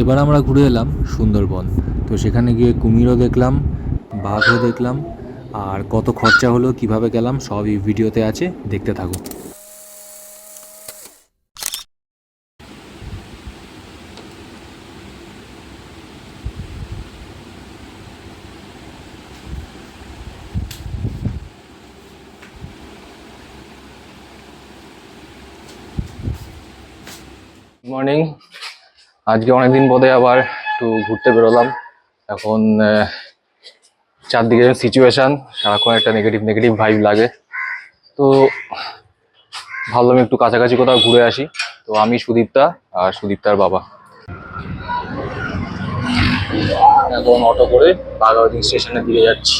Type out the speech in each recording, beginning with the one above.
এবার আমরা ঘুরে এলাম সুন্দরবন। তো সেখানে গিয়ে কুমিরও দেখলাম, বাঘও দেখলাম, আর কত খরচা হলো, কীভাবে গেলাম, সব এই ভিডিওতে আছে, দেখতে থাকো। মর্নিং আজকে অনেকদিন পরে আবার একটু ঘুরতে বেরোলাম। এখন চারদিকে সিচুয়েশান সারাক্ষণ একটা নেগেটিভ নেগেটিভ ভাইব লাগে। তো, ভাবলাম একটু কাছাকাছি কোথাও ঘুরে আসি। তো আমি সুদীপ্তা আর সুদীপ্তার বাবা। এখন অটো করে বাগাবাদি স্টেশনের দিকে যাচ্ছি।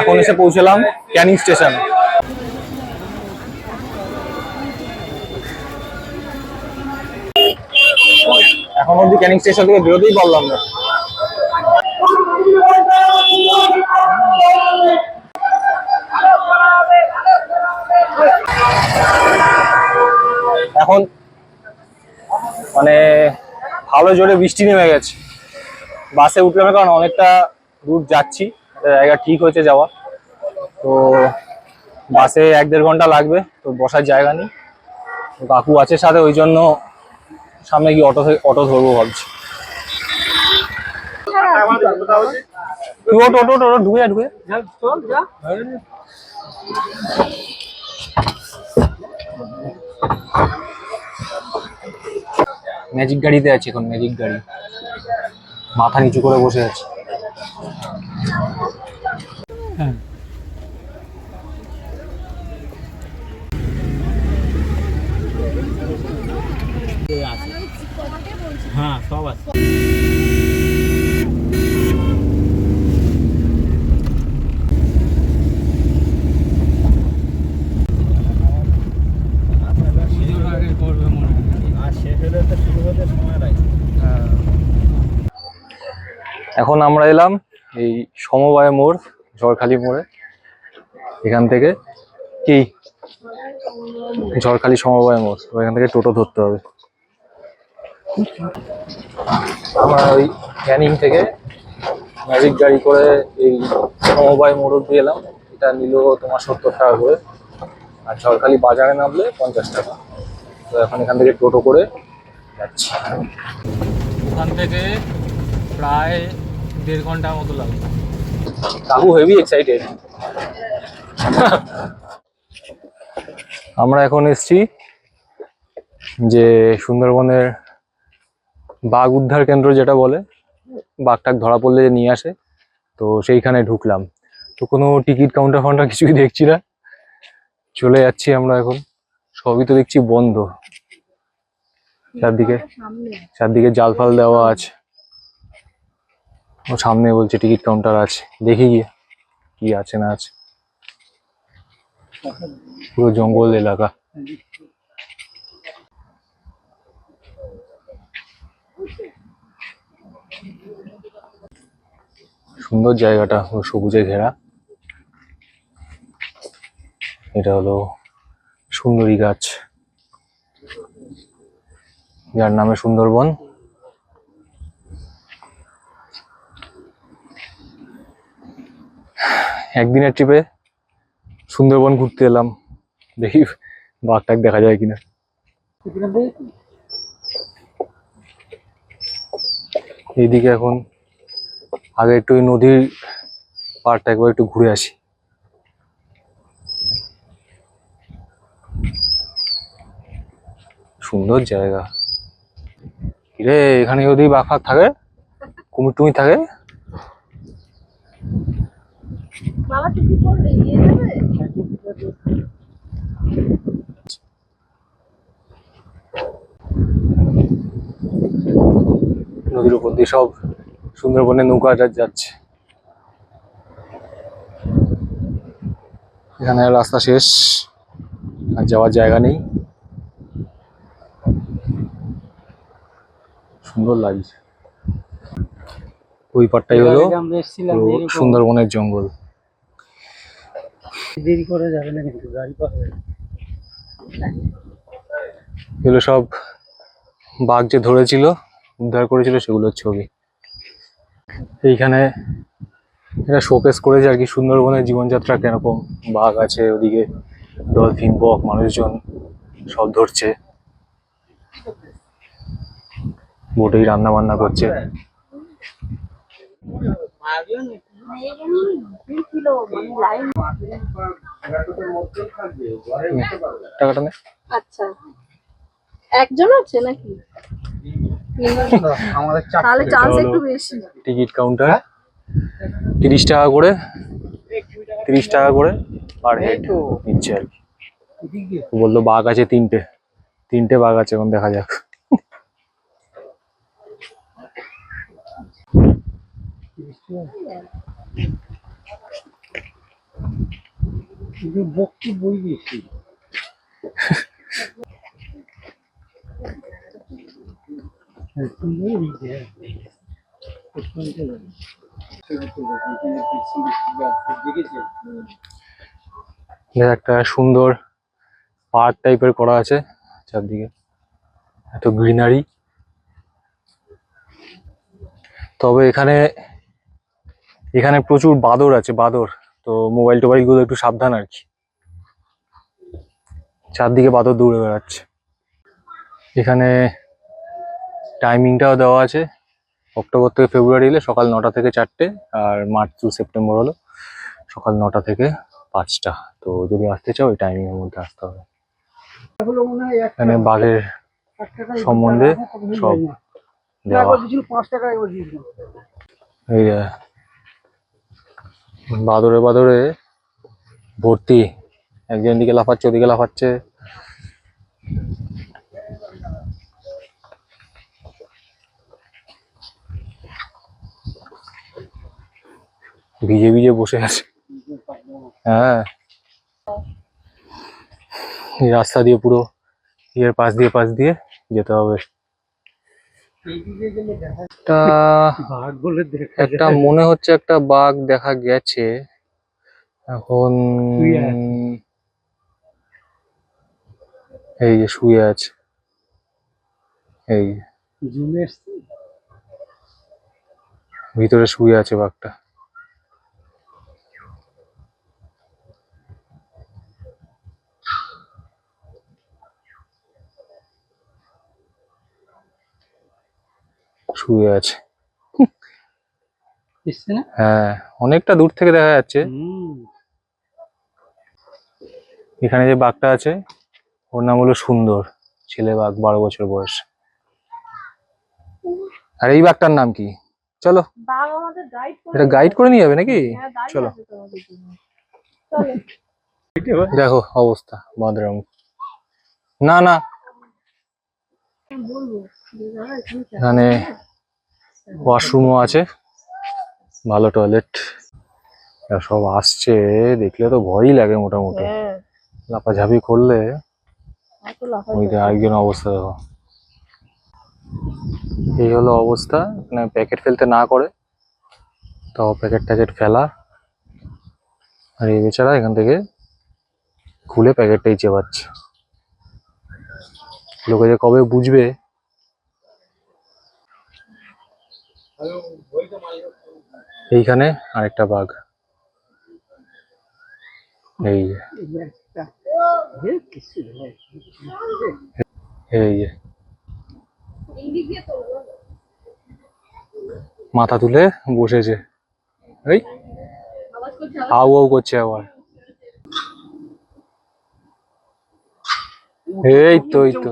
এখন এসে পৌঁছলাম ক্যানিং স্টেশন। এখন অব্দি ক্যানিং স্টেশন থেকে বেরোতেই পারলাম না। এখন মানে ভালো জোরে বৃষ্টি নেমে গেছে। বাসে উঠলাম কারণ অনেকটা দূর যাচ্ছি, জায়গা ঠিক হয়েছে যাওয়া তো বাসে এক দেড় ঘণ্টা লাগবে, তো বসার জায়গা নেই। কাকু আছে সাথে, ওই জন্য সামনে গিয়ে অটো অটো ধরবো ভাবছি। ঢুকে ঢুকে। ম্যাজিক গাড়িতে আছে এখন ম্যাজিক গাড়ি। মাথা নিচু করে বসে আছে। হ্যাঁ সব আছে এখন আমরা এলাম এই সমবায় মোড়, ঝড়খালি মোড়ে। এখান থেকে কি? ঝড়খালি সমবায় মোড়। তো এখান থেকে টোটো ধরতে হবে। আমরা ওই ক্যানিং থেকে ম্যাজিক গাড়ি করে এই সমবায় মোড় অব্দি এলাম। এটা নিল তোমার সত্তর টাকা করে। আর ঝড়খালি বাজারে নামলে পঞ্চাশ টাকা। তো এখন এখান থেকে টোটো করে যাচ্ছি। ওখান থেকে প্রায় দেড় ঘণ্টার মতো লাগবে কাকু হেভি এক্সাইটেড আমরা এখন এসছি যে সুন্দরবনের বাঘ উদ্ধার কেন্দ্র যেটা বলে বাঘটাক ধরা পড়লে যে নিয়ে আসে তো সেইখানে ঢুকলাম। তো কোনো টিকিট কাউন্টার ফাউন্টার কিছুই দেখছি না। চলে যাচ্ছি আমরা এখন। সবই তো দেখছি বন্ধ। চারদিকে চারদিকে জাল ফাল দেওয়া আছে। ও সামনে বলছে টিকিট কাউন্টার আছে। দেখি গিয়ে কি আছে না আছে। পুরো জঙ্গল এলাকা। সুন্দর জায়গাটা সবুজে ঘেরা। এটা হলো সুন্দরী গাছ। যার নামে সুন্দরবন। একদিনের ট্রিপে সুন্দরবন ঘুরতে এলাম। দেখি বাঘটাক দেখা যায় কিনা। এইদিকে এখন আগে একটু ওই নদীর পাড়টা একবার একটু ঘুরে আসি। সুন্দর জায়গা। রে এখানে যদি বাঘ ফাঘ থাকে, কুমির টুমির থাকে? বাবা ইয়ে যাবে? নদীর উপর দিয়ে সব সুন্দরবনে নৌকা যা- যাচ্ছে। এখানে রাস্তা শেষ আর যাওয়ার জায়গা নেই। সুন্দর লাগছে। ওই পাটটাই হলো সুন্দরবনের জঙ্গল। দেরি করে যাবে না কিন্তু গাড়ি পাওয়া যাবে। এগুলো সব বাঘ যে ধরেছিল উদ্ধার করেছিল সেগুলোর ছবি। এইখানে এটা শোকেস করেছে আর কি সুন্দরবনের জীবনযাত্রা কীরকম। বাঘ আছে ওদিকে ডলফিন বক মানুষজন সব ধরছে। বোটেই রান্না বান্না করছে ভিড় ছিল লাইন টাকাটা নে। আচ্ছা। একজন আছে নাকি? আমাদের তাহলে চান্স একটু বেশি। টিকিট কাউন্টার তিরিশ টাকা করে তিরিশ টাকা করে পার হেড নিচ্ছে আর কি। বলল বাঘ আছে তিনটে। তিনটে বাঘ আছে এখন দেখা যাক। কিন্তু বেশি একটা সুন্দর পার্ক টাইপের করা আছে চারদিকে। এত গ্রিনারি। তবে এখানে এখানে প্রচুর বাদর আছে, বাদর। তো মোবাইল টোবাইলগুলো একটু সাবধান আর কি। চারদিকে বাদর দৌড়ে বেড়াচ্ছে। এখানে টাইমিংটাও দেওয়া আছে। অক্টোবর থেকে ফেব্রুয়ারি এলে সকাল নটা থেকে চারটে আর মার্চ টু সেপ্টেম্বর হলো সকাল নটা থেকে পাঁচটা। তো যদি আসতে চাও ওই টাইমিং এর মধ্যে আসতে হবে। এখানে বাঘের সম্বন্ধে সব দেওয়া। এই বাদরে বাদরে ভর্তি। একজন দিকে লাফাচ্ছে, ওদিকে লাফাচ্ছে। ভিজে ভিজে বসে আছে। হ্যাঁ। রাস্তা দিয়ে পুরো ইয়ের পাশ দিয়ে পাশ দিয়ে যেতে হবে। একটা মনে হচ্ছে একটা বাঘ দেখা গেছে। এখন এই যে শুয়ে আছে। এই ভিতরে শুয়ে আছে বাঘটা। শুয়ে আছে। হ্যাঁ অনেকটা দূর থেকে দেখা যাচ্ছে। এখানে যে বাঘটা আছে ওর নাম হলো সুন্দর ছেলে বাঘ বারো বছর বয়স। আর এই বাঘটার নাম কি? চলো। এটা গাইড করে নিয়ে যাবে নাকি? হ্যাঁ চলো। দেখো অবস্থা বাঁধরাম না না। বলব যে দাদা এখানে চা- এখানে ওয়াশরুমও আছে। ভালো টয়লেট সব আসছে দেখলে তো ভয়ই লাগে মোটামুটি। হ্যাঁ। লাফাঝাপি করলে আরেকজন অবস্থা দেখো। এই হলো অবস্থা মানে প্যাকেট ফেলতে না করে তাও প্যাকেট ট্যাকেট ফেলা। আর এই বেচারা এখান থেকে খুলে প্যাকেটটাই চেবাচ্ছে। লোকে যে কবে বুঝবে এইখানে আরেকটা বাঘ। এই এই যে। মাথা তুলে বসেছে। এই। আউ আউ করছে আবার। এই তো এই তো।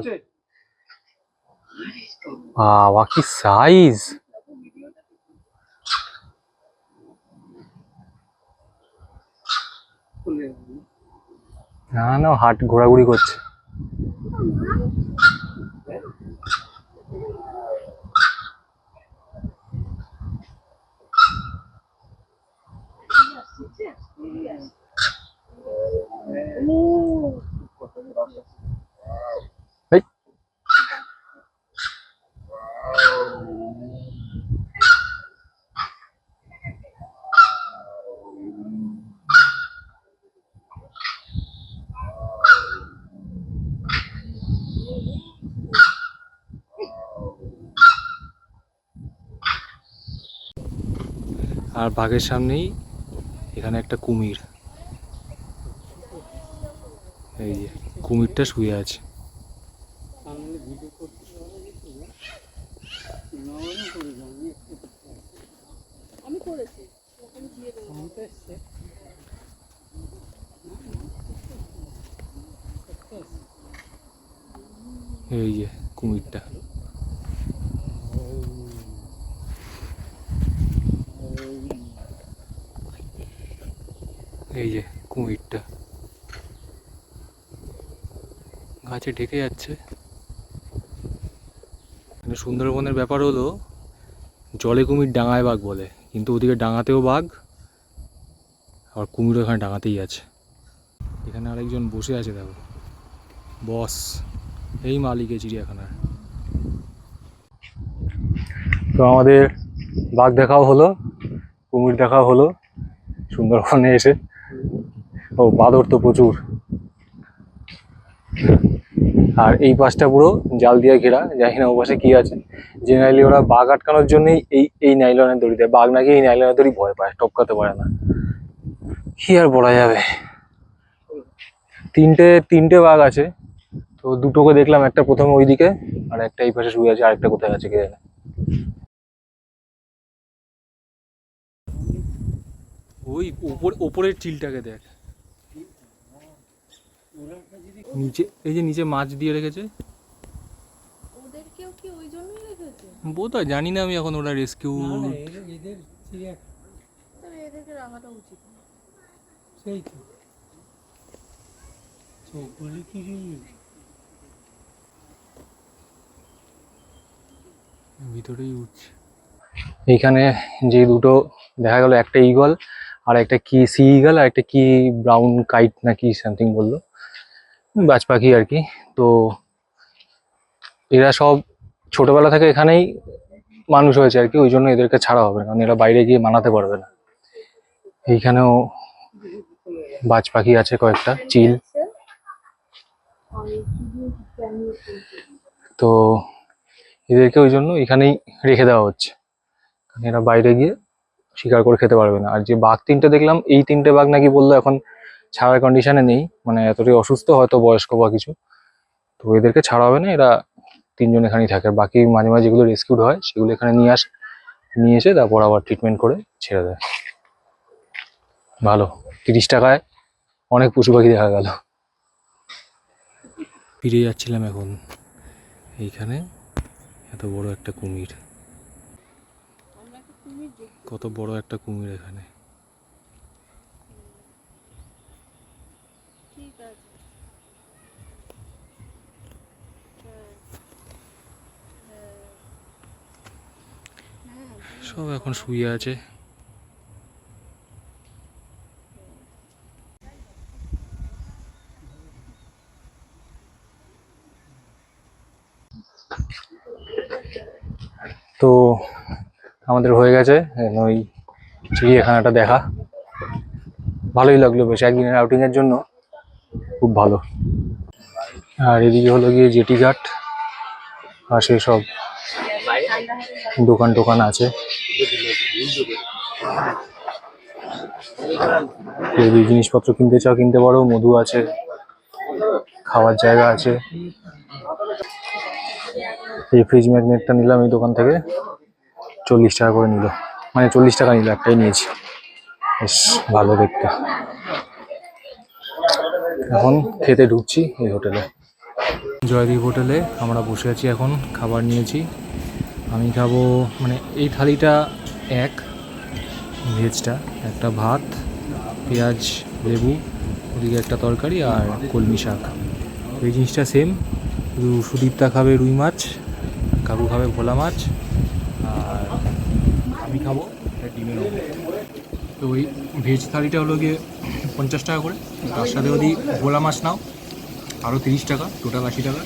বাবা, কি সাইজ না। না হাট ঘোরাঘুরি করছে। আর বাঘের সামনেই এখানে একটা কুমির। এই যে কুমিরটা শুয়ে আছে। এই যে কুমিরটা। এই যে কুমিরটা। গাছে ঢেকে যাচ্ছে। মানে সুন্দরবনের ব্যাপার হলো, জলে কুমির ডাঙায় বাঘ বলে, কিন্তু ওদিকে ডাঙাতেও বাঘ আর কুমির ওখানে ডাঙাতেই আছে। এখানে আরেকজন বসে আছে দেখো। বস, এই মালিক এই চিড়িয়াখানার তো আমাদের বাঘ দেখাও হলো, কুমির দেখাও হলো, সুন্দরবনে এসে। ও, বাদর তো প্রচুর। আর এই পাশটা পুরো জাল দিয়ে ঘেরা জানি না ওপাশে কি আছে। জেনারেলি ওরা বাঘ আটকানোর জন্যই এই এই নাইলনের দড়ি দেয় বাঘ নাকি এই নাইলনের দড়ি ভয় পায়, টপকাতে পারে না। কি আর বলা যাবে? তিনটে তিনটে বাঘ আছে। তো দুটোকে দেখলাম, একটা প্রথমে ওইদিকে, আর একটা এই পাশে শুয়ে আছে, আরেকটা কোথায় আছে কে জানে। ওই ওপর ওপরের চিলটাকে দেখ। নিচে এই যে নিচে মাছ দিয়ে রেখেছে। ওদেরকেও কি ওই জন্যই রেখেছে? বোধ হয় জানি না আমি এখন ওরা রেস্কিউ এদের এদেরকে রাখাটা উচিত। সেই তো। চোখ কি ভিতরেই উঠছে। এইখানে যে দুটো দেখা গেল একটা ইগল আর একটা কি সি ইগল আর একটা কি ব্রাউন কাইট নাকি সামথিং বলল? বাজ পাখি আর কি। তো এরা সব ছোটবেলা থেকে এখানেই মানুষ হয়েছে আর কি, ওই জন্য এদেরকে ছাড়া হবে কারণ এরা বাইরে গিয়ে মানাতে পারবে না। এইখানেও বাজ পাখি আছে কয়েকটা, চিল। তো এদেরকে ওই জন্য এখানেই রেখে দেওয়া হচ্ছে, কারণ এরা বাইরে গিয়ে শিকার করে খেতে পারবে না। আর যে বাঘ তিনটে দেখলাম, এই তিনটে বাঘ নাকি বলল এখন ছাড়ার কন্ডিশনে নেই মানে এতটাই অসুস্থ, হয়তো বয়স্ক বা কিছু। তো এদেরকে ছাড়া হবে না, এরা তিনজন এখানেই থাকে। বাকি মাঝে মাঝে যেগুলো রেস্কিউড হয়, সেগুলো এখানে নিয়ে আসে, নিয়ে এসে তারপর আবার ট্রিটমেন্ট করে ছেড়ে দেয়। ভালো, তিরিশ টাকায় অনেক পশু পাখি দেখা গেল। ফিরে যাচ্ছিলাম এখন। এইখানে এত বড় একটা কুমির। কত বড় একটা কুমির এখানে ঠিক আছে হ্যাঁ হ্যাঁ হ্যাঁ সব এখন শুয়ে আছে। তো আমাদের হয়ে গেছে ওই চিড়িয়াখানাটা দেখা। ভালোই লাগল বেশ, একদিনের আউটিং এর জন্য খুব ভালো। আর এদিকে হলো গিয়ে জেটি ঘাট আর সেই সব দোকান টোকান আছে। যদি জিনিসপত্র কিনতে চাও, কিনতে পারো, মধু আছে, খাওয়ার জায়গা আছে। এই ফ্রিজ ম্যাগনেটটা নিলাম এই দোকান থেকে, চল্লিশ টাকা করে নিল। মানে চল্লিশ টাকা নিল, একটাই নিয়েছি। বেশ, ভালো দেখতে। এখন খেতে ঢুকছি এই হোটেলে। জয়দীপ হোটেলে আমরা বসে আছি এখন, খাবার নিয়েছি। আমি খাব মানে এই থালিটা এক, ভেজটা, একটা ভাত পেঁয়াজ, লেবু, ওদিকে একটা তরকারি আর কলমি শাক। এই জিনিসটা সেম শুধু সুদীপ্তা খাবে রুই মাছ, কাকু খাবে ভোলা মাছ, আর আমি খাব ডিমের। তো ওই ভেজ থালিটা হলো গিয়ে পঞ্চাশ টাকা করে। তার সাথে যদি ভোলা মাছ নাও আরও তিরিশ টাকা টোটাল আশি টাকা।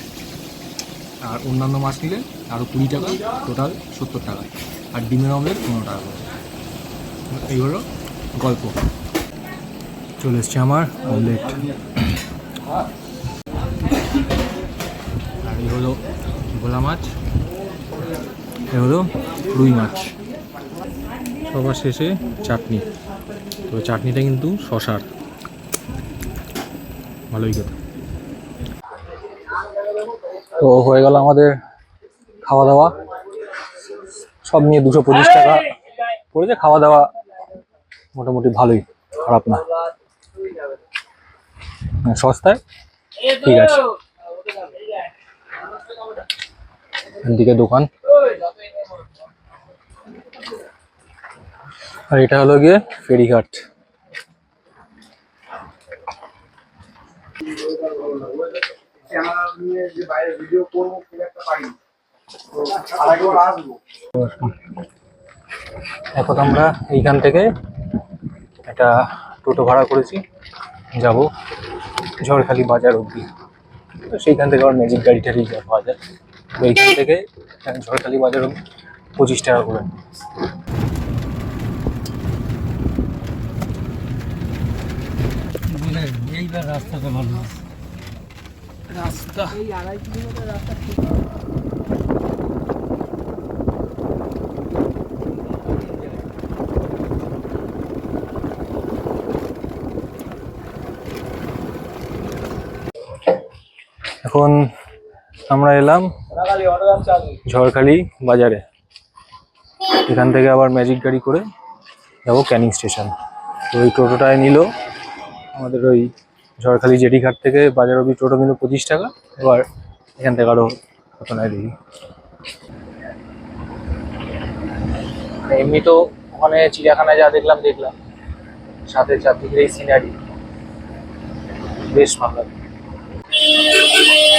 আর অন্যান্য মাছ নিলে আরও কুড়ি টাকা টোটাল সত্তর টাকা। আর ডিমের অমলেট পনেরো টাকা করে। এই হলো গল্প। চলে এসছে আমার অমলেট আর এই হলো ভোলা মাছ। এ হলো রুই মাছ। সবার শেষে চাটনি। তো চাটনিটা কিন্তু শশার। ভালোই কথা তো হয়ে গেল আমাদের খাওয়া দাওয়া। সব নিয়ে দুশো পঁচিশ টাকা। পড়েছে খাওয়া দাওয়া। মোটামুটি ভালোই, খারাপ না। সস্তায়? ঠিক আছে। এদিকে দোকান। আর এটা হলো গিয়ে ফেরিঘাট। এখন আমরা এইখান থেকে একটা টোটো ভাড়া করেছি। যাব ঝড়খালি বাজার অবধি। তো সেইখান থেকে আবার ম্যাজিক গাড়ি টাড়ি যা পাওয়া যায়। তো এইখান থেকে ঝড়খালি বাজার অবধি পঁচিশ টাকা করে। বুঝলেন এইবার রাস্তাটা ভালো রাস্তা। এই আড়াই কিলোমিটার রাস্তা এখন আমরা এলাম ঝড়খালি বাজারে। এখান থেকে আবার ম্যাজিক গাড়ি করে যাব ক্যানিং স্টেশন। তো ওই টোটোটায় নিল। আমাদের ওই ঝড়খালি জেটি ঘাট থেকে বাজার অবধি টোটো নিল পঁচিশ টাকা। এবার এখান থেকে আরও কত নেয় দেখি এমনি তো ওখানে চিড়িয়াখানায় যা দেখলাম দেখলাম। সাথে চারদিকের এই সিনারি বেশ ভালো লাগে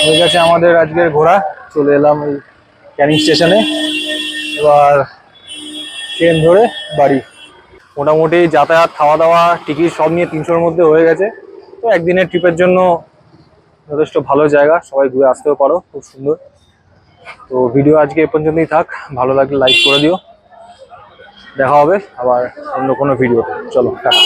হয়ে গেছে আমাদের আজকের ঘোরা চলে এলাম এই ক্যানিং স্টেশনে। এবার ট্রেন ধরে বাড়ি। মোটামুটি যাতায়াত খাওয়া দাওয়া টিকিট সব নিয়ে তিনশোর মধ্যে হয়ে গেছে। তো একদিনের ট্রিপের জন্য যথেষ্ট ভালো জায়গা, সবাই ঘুরে আসতেও পারো, খুব সুন্দর। তো ভিডিও আজকে এ পর্যন্তই থাক। ভালো লাগলে লাইক করে দিও। দেখা হবে আবার অন্য কোনো ভিডিওতে। চলো, টাটা।